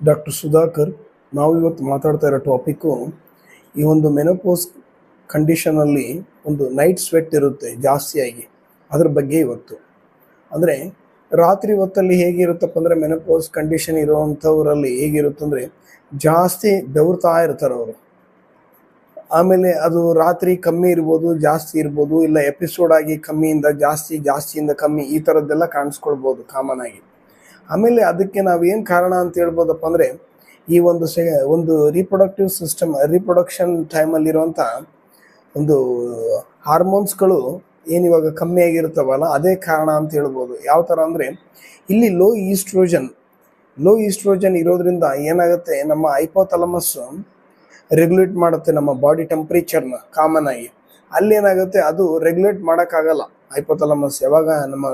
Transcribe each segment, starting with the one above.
Doctor Sudhakar, ನಾವು ಇವತ್ತು ಮಾತಾಡ್ತಾ ಇರೋ ಟಾಪಿಕ್ಕು ಈ ಒಂದು ಮೆನೋಪೋಸ್ ಕಂಡೀಷನಲ್ಲಿ ಒಂದು ನೈಟ್ ಸ್ವೆಟ್ ಇರುತ್ತೆ ಜಾಸ್ತಿಯಾಗಿ, ಅದ್ರ ಬಗ್ಗೆ ಇವತ್ತು. ಅಂದರೆ ರಾತ್ರಿ ಹೊತ್ತಲ್ಲಿ ಹೇಗಿರುತ್ತಪ್ಪ ಅಂದರೆ ಮೆನೋಪೋಸ್ ಕಂಡೀಷನ್ ಇರುವಂಥವರಲ್ಲಿ ಹೇಗಿರುತ್ತಂದರೆ ಜಾಸ್ತಿ ಬೆವರ್ತಾ ಇರ್ತಾರೆ ಅವರು. ಆಮೇಲೆ ಅದು ರಾತ್ರಿ ಕಮ್ಮಿ ಇರ್ಬೋದು, ಜಾಸ್ತಿ ಇರ್ಬೋದು, ಇಲ್ಲ ಎಪಿಸೋಡ್ ಆಗಿ ಕಮ್ಮಿಯಿಂದ ಜಾಸ್ತಿ, ಜಾಸ್ತಿಯಿಂದ ಕಮ್ಮಿ ಈ ಥರದ್ದೆಲ್ಲ ಕಾಣಿಸ್ಕೊಳ್ಬೋದು ಕಾಮನ್ ಆಗಿ. ಆಮೇಲೆ ಅದಕ್ಕೆ ನಾವು ಏನು ಕಾರಣ ಅಂತ ಹೇಳ್ಬೋದಪ್ಪ ಅಂದರೆ, ಈ ಒಂದು ಸೆ, ಒಂದು ರೀಪ್ರೊಡಕ್ಟಿವ್ ಸಿಸ್ಟಮ್ ರೀಪ್ರೊಡಕ್ಷನ್ ಟೈಮಲ್ಲಿರುವಂಥ ಒಂದು ಹಾರ್ಮೋನ್ಸ್ಗಳು ಏನು ಇವಾಗ ಕಮ್ಮಿ ಆಗಿರ್ತಾವಲ್ಲ ಅದೇ ಕಾರಣ ಅಂತ ಹೇಳ್ಬೋದು. ಯಾವ ಥರ ಅಂದರೆ, ಇಲ್ಲಿ ಲೋ ಈಸ್ಟ್ರೋಜನ್ ಲೋ ಈಸ್ಟ್ರೋಜನ್ ಇರೋದ್ರಿಂದ ಏನಾಗುತ್ತೆ, ನಮ್ಮ ಐಪೋಥಲಮಸ್ಸು ರೆಗ್ಯುಲೇಟ್ ಮಾಡುತ್ತೆ ನಮ್ಮ ಬಾಡಿ ಟೆಂಪ್ರೇಚರ್ನ ಕಾಮನ್ ಆಗಿ. ಅಲ್ಲೇನಾಗುತ್ತೆ, ಅದು ರೆಗ್ಯುಲೇಟ್ ಮಾಡೋಕ್ಕಾಗಲ್ಲ. ಹೈಪೋಥಲಮಸ್ ಯಾವಾಗ ನಮ್ಮ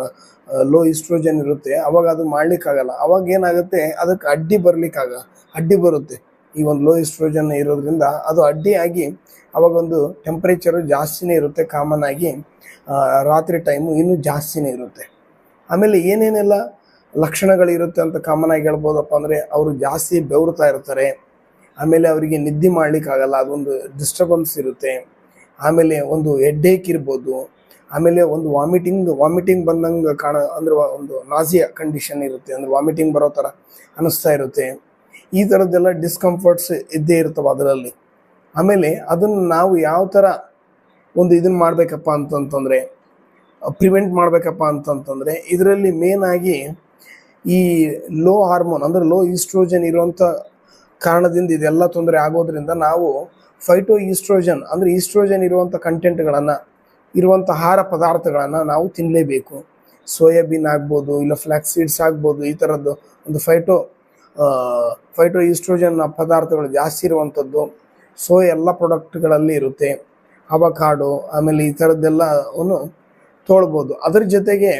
ಲೋ ಇಸ್ಟ್ರೋಜನ್ ಇರುತ್ತೆ, ಅವಾಗ ಅದು ಮಾಡ್ಲಿಕ್ಕಾಗಲ್ಲ. ಅವಾಗ ಏನಾಗುತ್ತೆ, ಅದಕ್ಕೆ ಅಡ್ಡಿ ಬರ್ಲಿಕ್ಕಾಗ, ಅಡ್ಡಿ ಬರುತ್ತೆ. ಈ ಒಂದು ಲೋ ಇಸ್ಟ್ರೋಜನ್ ಇರೋದ್ರಿಂದ ಅದು ಅಡ್ಡಿಯಾಗಿ ಅವಾಗ ಒಂದು ಟೆಂಪ್ರೇಚರು ಜಾಸ್ತಿನೇ ಇರುತ್ತೆ ಕಾಮನ್ ಆಗಿ ರಾತ್ರಿ ಟೈಮು ಇನ್ನೂ ಜಾಸ್ತಿನೇ ಇರುತ್ತೆ. ಆಮೇಲೆ ಏನೇನೆಲ್ಲ ಲಕ್ಷಣಗಳಿರುತ್ತೆ ಅಂತ ಕಾಮನ್ ಆಗಿ ಹೇಳ್ಬೋದಪ್ಪ ಅಂದರೆ, ಅವರು ಜಾಸ್ತಿ ಬೆವರ್ತಾ ಇರ್ತಾರೆ. ಆಮೇಲೆ ಅವರಿಗೆ ನಿದ್ದೆ ಮಾಡಲಿಕ್ಕಾಗಲ್ಲ, ಅದೊಂದು ಡಿಸ್ಟರ್ಬೆನ್ಸ್ ಇರುತ್ತೆ. ಆಮೇಲೆ ಒಂದು ಹೆಡ್ಡೇಕ್ ಇರ್ಬೋದು. ಆಮೇಲೆ ಒಂದು ವಾಮಿಟಿಂಗ್ ವಾಮಿಟಿಂಗ್ ಬಂದಂಗೆ ಕಾಣ, ಅಂದ್ರೆ ಒಂದು ನಾಸಿಯ ಕಂಡೀಷನ್ ಇರುತ್ತೆ. ಅಂದ್ರೆ ವಾಮಿಟಿಂಗ್ ಬರೋ ಥರ ಅನ್ನಿಸ್ತಾ ಇರುತ್ತೆ. ಈ ಥರದ್ದೆಲ್ಲ ಡಿಸ್ಕಂಫರ್ಟ್ಸ್ ಇದ್ದೇ ಇರ್ತವೆ ಅದರಲ್ಲಿ. ಆಮೇಲೆ ಅದನ್ನು ನಾವು ಯಾವ ಥರ ಒಂದು ಇದನ್ನು ಮಾಡಬೇಕಪ್ಪ ಅಂತಂತಂದರೆ ಪ್ರಿವೆಂಟ್ ಮಾಡಬೇಕಪ್ಪ ಅಂತಂತಂದರೆ, ಇದರಲ್ಲಿ ಮೇನ್ ಆಗಿ ಈ ಲೋ ಹಾರ್ಮೋನ್ ಅಂದರೆ ಲೋ ಈಸ್ಟ್ರೋಜನ್ ಇರುವಂಥ ಕಾರಣದಿಂದ ಇದೆಲ್ಲ ತೊಂದರೆ ಆಗೋದ್ರಿಂದ ನಾವು ಫೈಟೋ ಈಸ್ಟ್ರೋಜನ್ ಅಂದರೆ ಈಸ್ಟ್ರೋಜನ್ ಇರುವಂಥ ಕಂಟೆಂಟ್ಗಳನ್ನು ಇರುವಂಥ ಆಹಾರ ಪದಾರ್ಥಗಳನ್ನು ನಾವು ತಿನ್ನಲೇಬೇಕು ಸೋಯಾಬೀನ್ ಆಗ್ಬೋದು, ಇಲ್ಲ ಫ್ಲ್ಯಾಕ್ಸ್ ಸೀಡ್ಸ್ ಆಗ್ಬೋದು, ಈ ಥರದ್ದು ಒಂದು ಫೈಟೋ ಫೈಟೋ ಈಸ್ಟ್ರೋಜನ್ ಪದಾರ್ಥಗಳು ಜಾಸ್ತಿ ಇರುವಂಥದ್ದು ಸೊ ಎಲ್ಲ ಪ್ರಾಡಕ್ಟ್ಗಳಲ್ಲಿ ಇರುತ್ತೆ. ಅವಕಾಡು, ಆಮೇಲೆ ಈ ಥರದ್ದೆಲ್ಲವನ್ನು ತೊಗೊಳ್ಬೋದು ಅದ್ರ ಜೊತೆಗೆ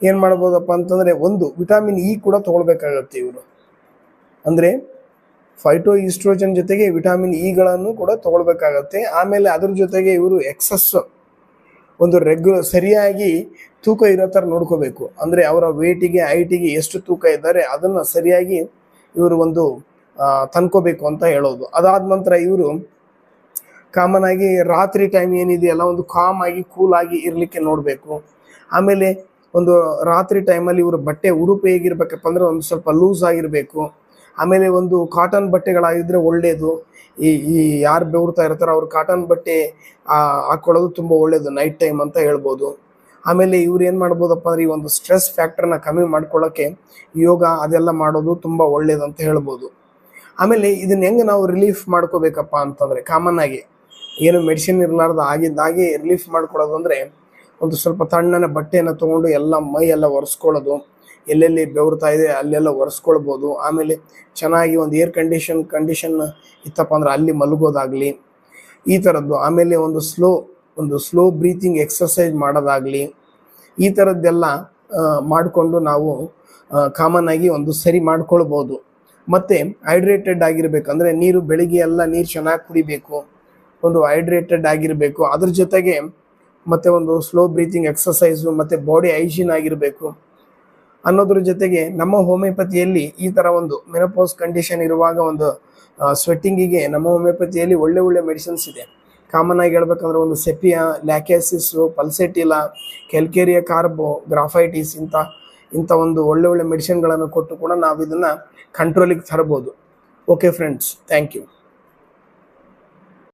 ಏನು ಮಾಡ್ಬೋದಪ್ಪ ಅಂತಂದರೆ ಒಂದು ವಿಟಮಿನ್ ಇ ಕೂಡ ತೊಗೊಳ್ಬೇಕಾಗತ್ತೆ ಇವರು. ಅಂದರೆ ಫೈಟೋ ಈಸ್ಟ್ರೋಜನ್ ಜೊತೆಗೆ ವಿಟಮಿನ್ ಇಗಳನ್ನು ಕೂಡ ತೊಗೊಳ್ಬೇಕಾಗತ್ತೆ ಆಮೇಲೆ ಅದ್ರ ಜೊತೆಗೆ ಇವರು ಎಕ್ಸಸ್ ಒಂದು ರೆಗ್ಯು ಸರಿಯಾಗಿ ತೂಕ ಇರೋ ಥರ ನೋಡ್ಕೋಬೇಕು. ಅಂದರೆ ಅವರ ವೇಟಿಗೆ ಹೈಟಿಗೆ ಎಷ್ಟು ತೂಕ ಇದ್ದಾರೆ ಅದನ್ನು ಸರಿಯಾಗಿ ಇವರು ಒಂದು ತಂದ್ಕೋಬೇಕು ಅಂತ ಹೇಳೋದು. ಅದಾದ ನಂತರ ಇವರು ಕಾಮನ್ ಆಗಿ ರಾತ್ರಿ ಟೈಮ್ ಏನಿದೆಯಲ್ಲ, ಒಂದು ಕಾಮ್ ಆಗಿ ಕೂಲ್ ಆಗಿ ಇರಲಿಕ್ಕೆ ನೋಡಬೇಕು. ಆಮೇಲೆ ಒಂದು ರಾತ್ರಿ ಟೈಮಲ್ಲಿ ಇವರು ಬಟ್ಟೆ ಉಡುಪು ಹೇಗಿರ್ಬೇಕಪ್ಪ ಅಂದರೆ ಒಂದು ಸ್ವಲ್ಪ ಲೂಸ್ ಆಗಿರಬೇಕು. ಆಮೇಲೆ ಒಂದು ಕಾಟನ್ ಬಟ್ಟೆಗಳಾಗಿದ್ದರೆ ಒಳ್ಳೆಯದು ಈ ಈ ಯಾರು ಬೆವರ್ತಾ ಇರ್ತಾರೋ ಅವ್ರು ಕಾಟನ್ ಬಟ್ಟೆ ಹಾಕ್ಕೊಳ್ಳೋದು ತುಂಬ ಒಳ್ಳೆಯದು ನೈಟ್ ಟೈಮ್ ಅಂತ ಹೇಳ್ಬೋದು. ಆಮೇಲೆ ಇವ್ರು ಏನು ಮಾಡ್ಬೋದಪ್ಪ ಅಂದರೆ ಈ ಒಂದು ಸ್ಟ್ರೆಸ್ ಫ್ಯಾಕ್ಟರ್ನ ಕಮ್ಮಿ ಮಾಡ್ಕೊಳ್ಳೋಕ್ಕೆ ಯೋಗ ಅದೆಲ್ಲ ಮಾಡೋದು ತುಂಬ ಒಳ್ಳೇದು ಅಂತ ಹೇಳ್ಬೋದು. ಆಮೇಲೆ ಇದನ್ನ ಹೆಂಗೆ ನಾವು ರಿಲೀಫ್ ಮಾಡ್ಕೋಬೇಕಪ್ಪ ಅಂತಂದರೆ ಕಾಮನ್ ಆಗಿ ಏನು ಮೆಡಿಸಿನ್ ಇರಲಾರ್ದು ಆಗಿದ್ದಾಗೆ ರಿಲೀಫ್ ಮಾಡ್ಕೊಳ್ಳೋದು ಅಂದರೆ ಒಂದು ಸ್ವಲ್ಪ ತಣ್ಣನ ಬಟ್ಟೆಯನ್ನು ತೊಗೊಂಡು ಎಲ್ಲ ಮೈ ಎಲ್ಲ ಒರೆಸ್ಕೊಳ್ಳೋದು. ಎಲ್ಲೆಲ್ಲಿ ಬೆವರ್ತಾ ಇದೆ ಅಲ್ಲೆಲ್ಲ ಒರೆಸ್ಕೊಳ್ಬೋದು. ಆಮೇಲೆ ಚೆನ್ನಾಗಿ ಒಂದು ಏರ್ ಕಂಡೀಷನ್ ಕಂಡೀಷನ್ ಇತ್ತಪ್ಪ ಅಂದ್ರೆ ಅಲ್ಲಿ ಮಲಗೋದಾಗಲಿ, ಈ ಥರದ್ದು ಆಮೇಲೆ ಒಂದು ಸ್ಲೋ ಒಂದು ಸ್ಲೋ ಬ್ರೀತಿಂಗ್ ಎಕ್ಸಸೈಸ್ ಮಾಡೋದಾಗಲಿ, ಈ ಥರದ್ದೆಲ್ಲ ಮಾಡಿಕೊಂಡು ನಾವು ಕಾಮನ್ ಆಗಿ ಒಂದು ಸರಿ ಮಾಡ್ಕೊಳ್ಬೋದು. ಮತ್ತು ಹೈಡ್ರೇಟೆಡ್ ಆಗಿರಬೇಕು ಅಂದರೆ ನೀರು, ಬೆಳಿಗ್ಗೆ ಎಲ್ಲ ನೀರು ಚೆನ್ನಾಗಿ ಕುಡಿಬೇಕು. ಒಂದು ಹೈಡ್ರೇಟೆಡ್ ಆಗಿರಬೇಕು. ಅದ್ರ ಜೊತೆಗೆ ಮತ್ತು ಒಂದು ಸ್ಲೋ ಬ್ರೀತಿಂಗ್ ಎಕ್ಸಸೈಸು ಮತ್ತು ಬಾಡಿ ಹೈಜೀನ್ ಆಗಿರಬೇಕು. ಅನ್ನೋದ್ರ ಜೊತೆಗೆ ನಮ್ಮ ಹೋಮಿಯೋಪತಿಯಲ್ಲಿ ಈ ಥರ ಒಂದು ಮೆನೋಪೋಸ್ ಕಂಡೀಷನ್ ಇರುವಾಗ ಒಂದು ಸ್ವೆಟ್ಟಿಂಗಿಗೆ ನಮ್ಮ ಹೋಮಿಯೋಪತಿಯಲ್ಲಿ ಒಳ್ಳೆ ಒಳ್ಳೆ ಮೆಡಿಸಿನ್ಸ್ ಇದೆ. ಕಾಮನ್ ಆಗಿ ಹೇಳ್ಬೇಕಂದ್ರೆ ಒಂದು ಸೆಪಿಯಾ ಲ್ಯಾಕ್ಯಾಸಿಸ್ಸು ಪಲ್ಸೆಟಿಲಾ ಕೆಲ್ಕೇರಿಯಾ ಕಾರ್ಬೋ ಗ್ರಾಫೈಟಿಸ್ ಇಂಥ ಇಂಥ ಒಂದು ಒಳ್ಳೆ ಒಳ್ಳೆ ಮೆಡಿಸಿನ್ಗಳನ್ನು ಕೊಟ್ಟು ಕೂಡ ನಾವು ಇದನ್ನು ಕಂಟ್ರೋಲಿಗೆ ತರ್ಬೋದು. Okay friends thank you